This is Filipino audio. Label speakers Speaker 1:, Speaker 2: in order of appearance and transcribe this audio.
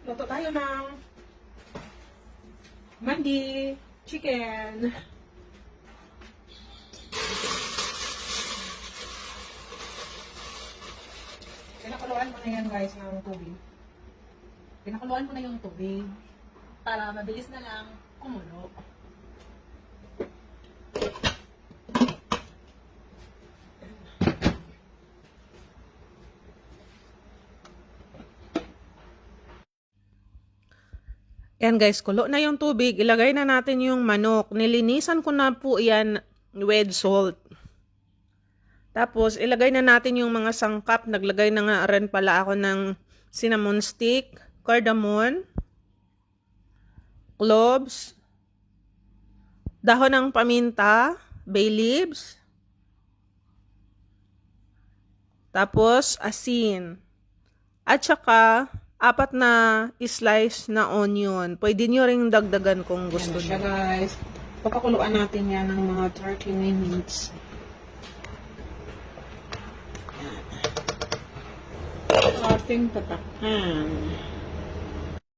Speaker 1: Magluto tayo ng mandi chicken. Pinakuluan ko na yan guys ng tubig. Pinakuluan ko na yung tubig para mabilis na lang kumulo. Yan guys, kulo na yung tubig. Ilagay na natin yung manok. Nilinisan ko na po yan with salt. Tapos, ilagay na natin yung mga sangkap. Naglagay na nga rin pala ako ng cinnamon stick, cardamom, cloves, dahon ng paminta, bay leaves, tapos asin. At saka, apat na slice na onion. Pwede nyo ring dagdagan kung gusto nyo. guys. Papakuluan natin yan ng mga 30 minutes. Ating tatakpan.